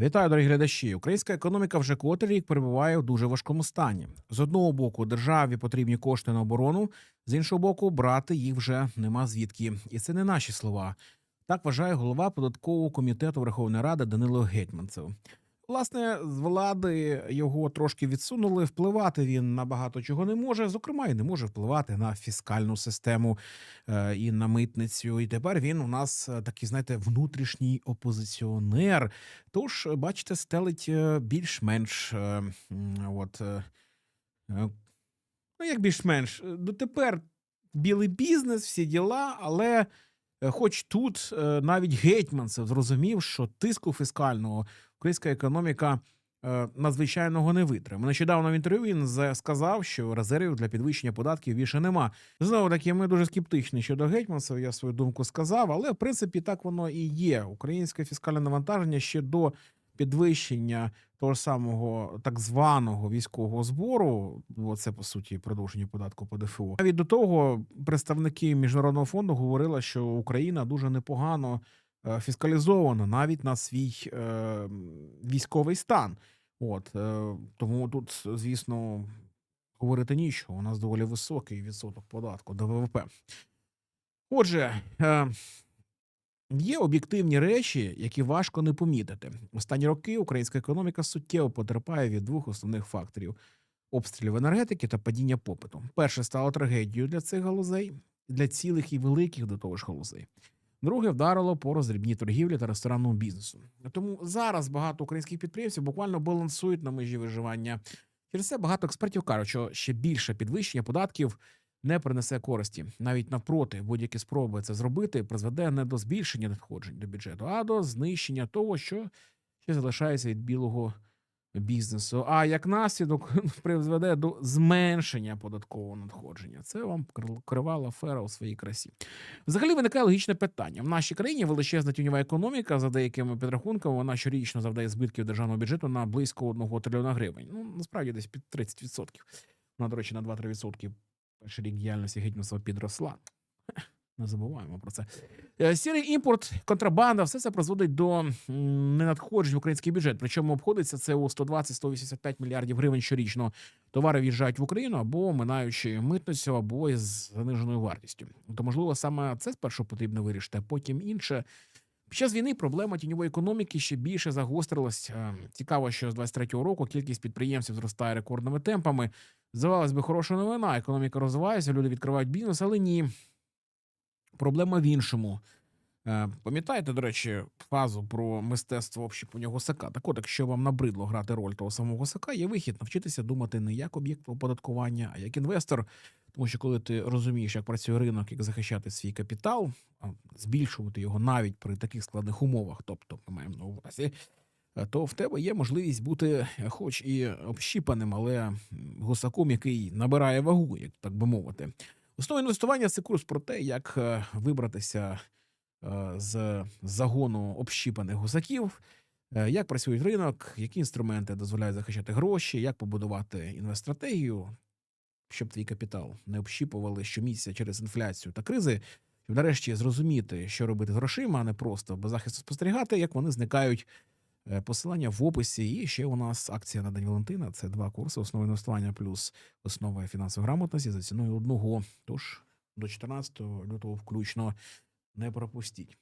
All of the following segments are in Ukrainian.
Вітаю, дорогі глядачі. Українська економіка вже котрий рік перебуває в дуже важкому стані. З одного боку, державі потрібні кошти на оборону, з іншого боку, брати їх вже нема звідки. І це не наші слова. Так вважає голова податкового комітету Верховної Ради Данило Гетьманцев. Власне, з влади його трошки відсунули. Впливати він на багато чого не може. Зокрема, і не може впливати на фіскальну систему е, і на митницю. І тепер він у нас е, такий, знаєте, внутрішній опозиціонер. Тож, бачите, стелить е, більш-менш. От, ну, як більш-менш, дотепер білий бізнес, всі діла, але. Хоч тут навіть гетьманцев зрозумів, що тиску фіскального українська економіка е, надзвичайного не витримає. Нещодавно в інтерв'ю він за- сказав, що резервів для підвищення податків більше нема. Знову таки, ми дуже скептичні щодо гетьманцев. Я свою думку сказав, але в принципі так воно і є. Українське фіскальне навантаження ще до підвищення того самого так званого військового збору. бо це по суті продовження податку по ДФО. Навіть до того представники міжнародного фонду говорили, що Україна дуже непогано е, фіскалізована навіть на свій е, військовий стан. От е, тому тут, звісно, говорити нічого. У нас доволі високий відсоток податку до ВВП. Отже, е, є об'єктивні речі, які важко не помітити. Останні роки українська економіка суттєво потерпає від двох основних факторів: обстрілів енергетики та падіння попиту. Перше стало трагедією для цих галузей, для цілих і великих до того ж галузей. Друге вдарило по роздрібній торгівлі та ресторанному бізнесу. Тому зараз багато українських підприємців буквально балансують на межі виживання. Через це багато експертів кажуть, що ще більше підвищення податків не принесе користі. Навіть навпроти, будь-які спроби це зробити призведе не до збільшення надходжень до бюджету, а до знищення того, що ще залишається від білого бізнесу. А як наслідок призведе до зменшення податкового надходження. Це вам кр- кривала афера у своїй красі. Взагалі виникає логічне питання. В нашій країні величезна тіньова економіка, за деякими підрахунками, вона щорічно завдає збитків державного бюджету на близько 1 трильйона гривень. Ну, насправді десь під 30%. Вона, до речі, на 2-3% перший рік діяльності гетьманства підросла. Не забуваємо про це. Е, Сірий імпорт, контрабанда, все це призводить до ненадходжень в український бюджет. Причому обходиться це у 120-185 мільярдів гривень щорічно. Товари в'їжджають в Україну або минаючи митницю, або із заниженою вартістю. То можливо саме це спершу потрібно вирішити, а потім інше. Під час війни проблема тіньової економіки ще більше загострилась. Е, Цікаво, що з 23-го року кількість підприємців зростає рекордними темпами. Здавалось би, хороша новина. Економіка розвивається, люди відкривають бізнес, але ні. Проблема в іншому. Е, Пам'ятаєте, до речі, фразу про мистецтво общіпання гусака? Так от, якщо вам набридло грати роль того самого гусака, є вихід навчитися думати не як об'єкт оподаткування, а як інвестор. Тому що коли ти розумієш, як працює ринок, як захищати свій капітал, збільшувати його навіть при таких складних умовах, тобто ми маємо на увазі, е, то в тебе є можливість бути, е, хоч і общіпаним, але гусаком, який набирає вагу, як так би мовити. Основа інвестування це курс про те, як е, вибратися е, з загону общіпаних гусаків, е, як працює ринок, які інструменти дозволяють захищати гроші, як побудувати інвестстратегію, щоб твій капітал не общіпували щомісяця через інфляцію та кризи, щоб нарешті зрозуміти, що робити з грошима, а не просто без захисту спостерігати, як вони зникають. Е, Посилання в описі. І ще у нас акція на День Валентина. Це два курси: основа інвестування плюс основа фінансової грамотності за ціною одного. Тож до 14 лютого включно не пропустіть.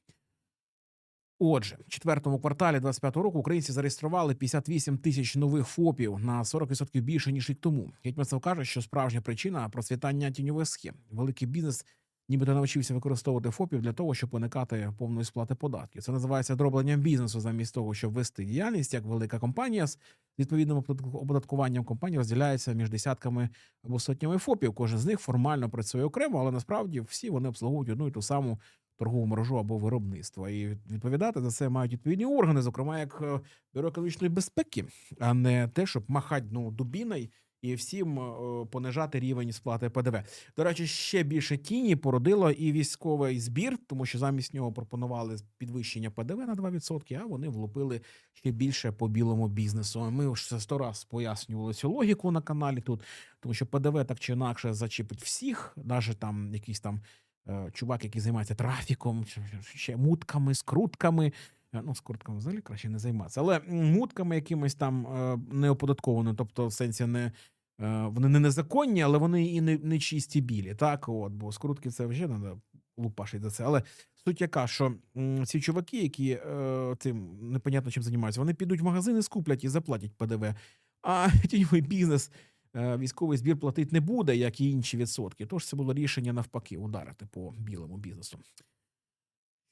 Отже, в четвертому кварталі 25 року українці зареєстрували 58 тисяч нових ФОПів на 40% більше ніж рік тому. Гетьманцев каже, що справжня причина процвітання тіньових схем. Великий бізнес нібито навчився використовувати ФОПів для того, щоб уникати повної сплати податків. Це називається дробленням бізнесу, замість того, щоб вести діяльність як велика компанія з відповідним оподатку- оподаткуванням компанії розділяється між десятками або сотнями ФОПів. Кожен з них формально працює окремо, але насправді всі вони обслуговують одну і ту саму торгову мережу або виробництво. І відповідати за це мають відповідні органи, зокрема як е, бюро економічної безпеки, а не те, щоб махати ну, дубіною і всім е, понижати рівень сплати ПДВ. До речі, ще більше тіні породило і військовий збір, тому що замість нього пропонували підвищення ПДВ на 2%, а вони влупили ще більше по білому бізнесу. Ми вже сто раз пояснювали цю логіку на каналі тут, тому що ПДВ так чи інакше зачепить всіх, навіть там якийсь там е, чувак, який займається трафіком, ще мутками, скрутками. Е, Ну, з взагалі краще не займатися. Але мутками якимось там е, неоподаткованими, тобто в сенсі не. е, Вони не незаконні, але вони і не, не чисті білі. Так, от, бо скрутки це вже треба лупашить за це. Але суть яка, що ці чуваки, які е, цим непонятно чим займаються, вони підуть в магазини, скуплять і заплатять ПДВ. А тіньовий бізнес, е, військовий збір платить не буде, як і інші відсотки. Тож це було рішення навпаки ударити по білому бізнесу.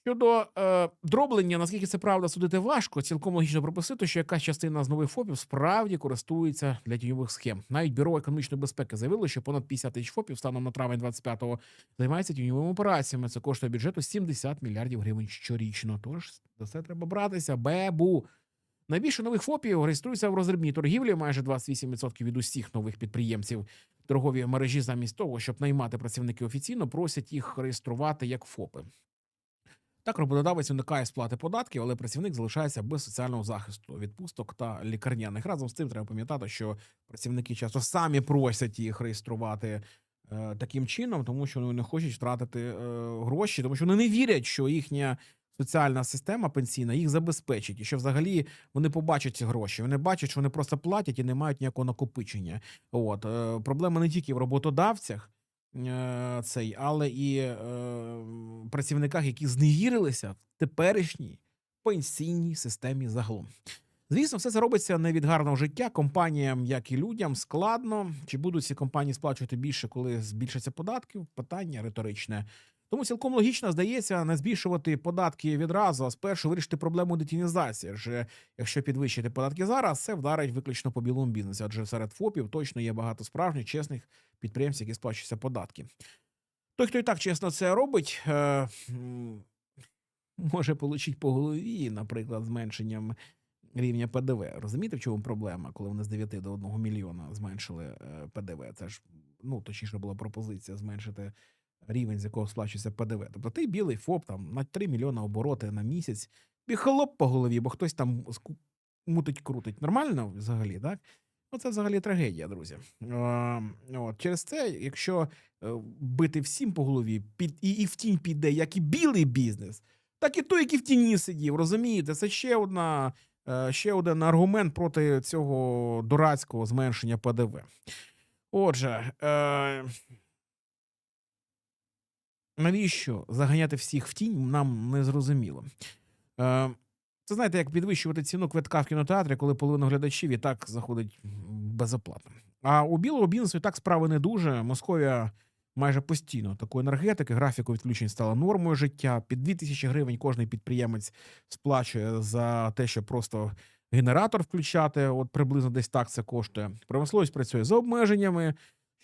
Щодо е, дроблення, наскільки це правда судити важко, цілком логічно пропустити, що якась частина з нових ФОПів справді користується для тіньових схем. Навіть бюро економічної безпеки заявило, що понад 50 тисяч ФОПів станом на травень 25-го займається тіньовими операціями. Це коштує бюджету 70 мільярдів гривень щорічно. Тож за це треба братися. Бебу. Найбільше нових ФОПів реєструються в роздрібній торгівлі, майже 28% від усіх нових підприємців. Торгові мережі замість того, щоб наймати працівників офіційно, просять їх реєструвати як ФОПи. Так, роботодавець уникає сплати податків, але працівник залишається без соціального захисту, відпусток та лікарняних. Разом з тим треба пам'ятати, що працівники часто самі просять їх реєструвати е, таким чином, тому що вони не хочуть втратити е, гроші, тому що вони не вірять, що їхня соціальна система пенсійна їх забезпечить, і що взагалі вони побачать ці гроші. Вони бачать, що вони просто платять і не мають ніякого накопичення. От е, проблема не тільки в роботодавцях цей, але і е, працівниках, які зневірилися в теперішній пенсійній системі загалом. Звісно, все це робиться не від гарного життя компаніям, як і людям. Складно. Чи будуть ці компанії сплачувати більше, коли збільшаться податки? Питання риторичне. Тому цілком логічно здається не збільшувати податки відразу, а спершу вирішити проблему детінізації. Адже якщо підвищити податки зараз, це вдарить виключно по білому бізнесу. Адже серед ФОПів точно є багато справжніх чесних підприємців, які сплачуються податки. Той, хто і так чесно це робить, е, може получить по голові, наприклад, зменшенням рівня ПДВ. Розумієте, в чому проблема, коли вони з 9 до 1 мільйона зменшили е, ПДВ? Це ж ну точніше була пропозиція зменшити рівень, з якого сплачується ПДВ. Тобто ти білий ФОП там на 3 мільйона обороти на місяць, і хлоп по голові, бо хтось там мутить крутить. Нормально взагалі, так? Ну, це взагалі трагедія, друзі. От, через це, якщо е, бити всім по голові, під, і, і в тінь піде, як і білий бізнес, так і той, який в тіні сидів, розумієте? Це ще одна. е, Ще один аргумент проти цього дурацького зменшення ПДВ. Отже, е, навіщо заганяти всіх в тінь, нам не зрозуміло. Е, це знаєте, як підвищувати ціну квитка в кінотеатрі, коли половина глядачів і так заходить безоплатно. А у білого бізнесу і так справи не дуже. Московія майже постійно такої енергетики, графіку відключень стала нормою життя. Під 2000 гривень кожний підприємець сплачує за те, щоб просто генератор включати. От приблизно десь так це коштує. Промисловість працює за обмеженнями,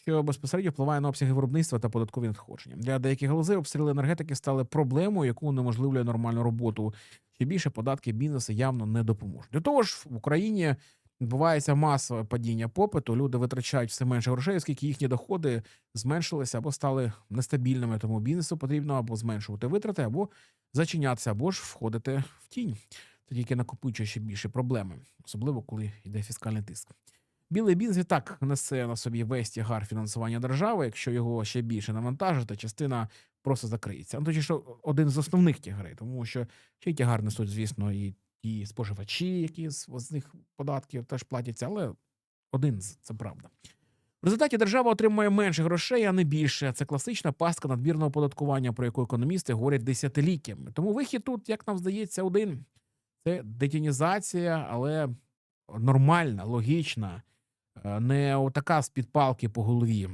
що безпосередньо впливає на обсяги виробництва та податкові надходження. Для деяких галузей обстріли енергетики стали проблемою, яку унеможливлює нормальну роботу. Ще більше податки бізнесу явно не допоможуть. До того ж, в Україні відбувається масове падіння попиту. Люди витрачають все менше грошей, оскільки їхні доходи зменшилися або стали нестабільними. Тому бізнесу потрібно або зменшувати витрати, або зачинятися, або ж входити в тінь. Це тільки накопичує ще більше проблеми, особливо коли йде фіскальний тиск. Білий бізнес і так несе на собі весь тягар фінансування держави. Якщо його ще більше навантажити, частина просто закриється. Ну, точніше, один з основних тягарей, тому що ще й тягар несуть, звісно, і ті споживачі, які з, з них податків теж платяться, але один з це правда. В результаті держава отримує менше грошей, а не більше. Це класична пастка надмірного оподаткування, про яку економісти говорять десятиліттями. Тому вихід тут, як нам здається, один це детінізація, але нормальна, логічна, не така з-під палки по голові,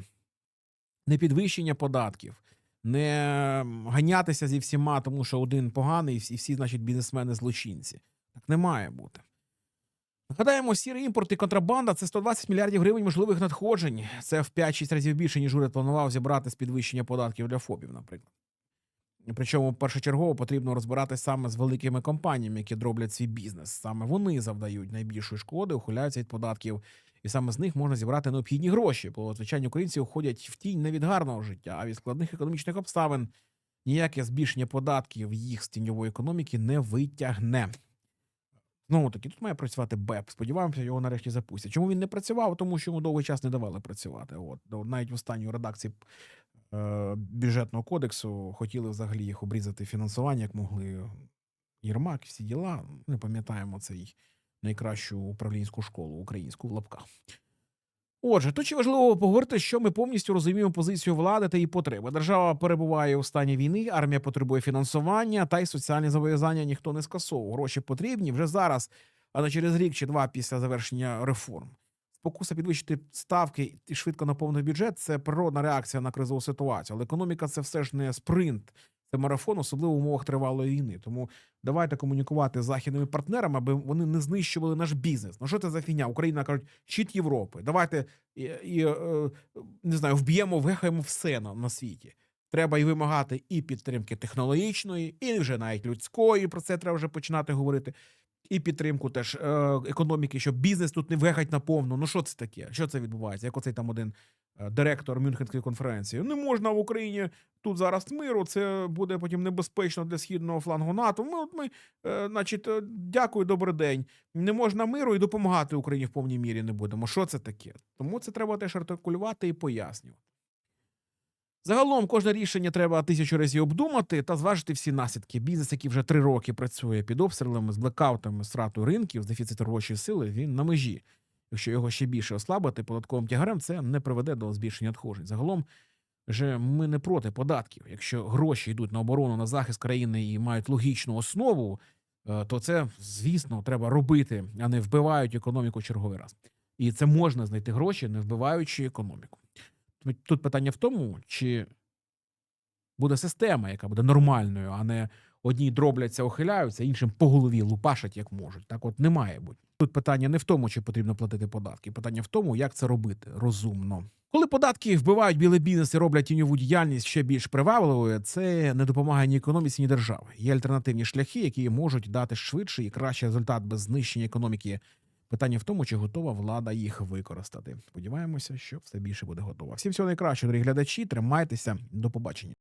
не підвищення податків, не ганятися зі всіма, тому що один поганий, і всі, значить, бізнесмени злочинці. Так не має бути. Нагадаємо, сірий імпорт і контрабанда це 120 мільярдів гривень можливих надходжень. Це в 5-6 разів більше, ніж уряд планував зібрати з підвищення податків для ФОПів, наприклад. Причому першочергово потрібно розбиратися саме з великими компаніями, які дроблять свій бізнес. Саме вони завдають найбільшої шкоди, ухиляються від податків, і саме з них можна зібрати необхідні гроші. Бо звичайні українці уходять в тінь не від гарного життя, а від складних економічних обставин. Ніяке збільшення податків їх з тіньової економіки не витягне. Знову таки, тут має працювати БЕП. Сподіваємося, його нарешті запустять. Чому він не працював? Тому що йому довгий час не давали працювати. От навіть в останній редакції е, бюджетного кодексу хотіли взагалі їх обрізати фінансування, як могли. Єрмак, всі діла. Не пам'ятаємо цей найкращу управлінську школу українську в лапках. Отже, тут чи важливо поговорити, що ми повністю розуміємо позицію влади та її потреби. Держава перебуває у стані війни, армія потребує фінансування, та й соціальні зобов'язання ніхто не скасовував. Гроші потрібні вже зараз, а не через рік чи два після завершення реформ. Спокуса підвищити ставки і швидко наповнити бюджет це природна реакція на кризову ситуацію. Але економіка це все ж не спринт, це марафон, особливо в умовах тривалої війни. Тому давайте комунікувати з західними партнерами, аби вони не знищували наш бізнес. Ну що це за фігня? Україна кажуть, щит Європи. Давайте і, і е, не знаю, вб'ємо, вгехаємо все на, на світі. Треба і вимагати і підтримки технологічної, і вже навіть людської. Про це треба вже починати говорити. І підтримку теж е, економіки, щоб бізнес тут не вгехать наповну. Ну що це таке? Що це відбувається? Як оцей там один е, директор Мюнхенської конференції. Не можна в Україні тут зараз миру. Це буде потім небезпечно для східного флангу НАТО. Ми, от ми, е, значить, дякую, добрий день. Не можна миру і допомагати Україні в повній мірі не будемо. Що це таке? Тому це треба теж артикулювати і пояснювати. Загалом кожне рішення треба тисячу разів обдумати та зважити всі наслідки. Бізнес, який вже три роки працює під обстрілами, з блекаутами, з ринків, з дефіцитом робочої сили, він на межі. Якщо його ще більше ослабити податковим тягарем, це не приведе до збільшення надходжень. Загалом же ми не проти податків. Якщо гроші йдуть на оборону на захист країни і мають логічну основу, е, то це, звісно, треба робити, а не вбивають економіку черговий раз. І це можна знайти гроші, не вбиваючи економіку. Тут- Тут питання в тому, чи буде система, яка буде нормальною, а не одні дробляться, ухиляються, іншим по голові лупашать як можуть. Так от не має бути. Тут питання не в тому, чи потрібно платити податки. Питання в тому, як це робити розумно. Коли податки вбивають білий бізнес і роблять тіньову діяльність ще більш привабливою, це не допомагає ні економіці, ні державі. Є альтернативні шляхи, які можуть дати швидший і кращий результат без знищення економіки. Питання в тому, чи готова влада їх використати. Сподіваємося, що все більше буде готова. Всім всього найкращого, дорогі глядачі. Тримайтеся. До побачення.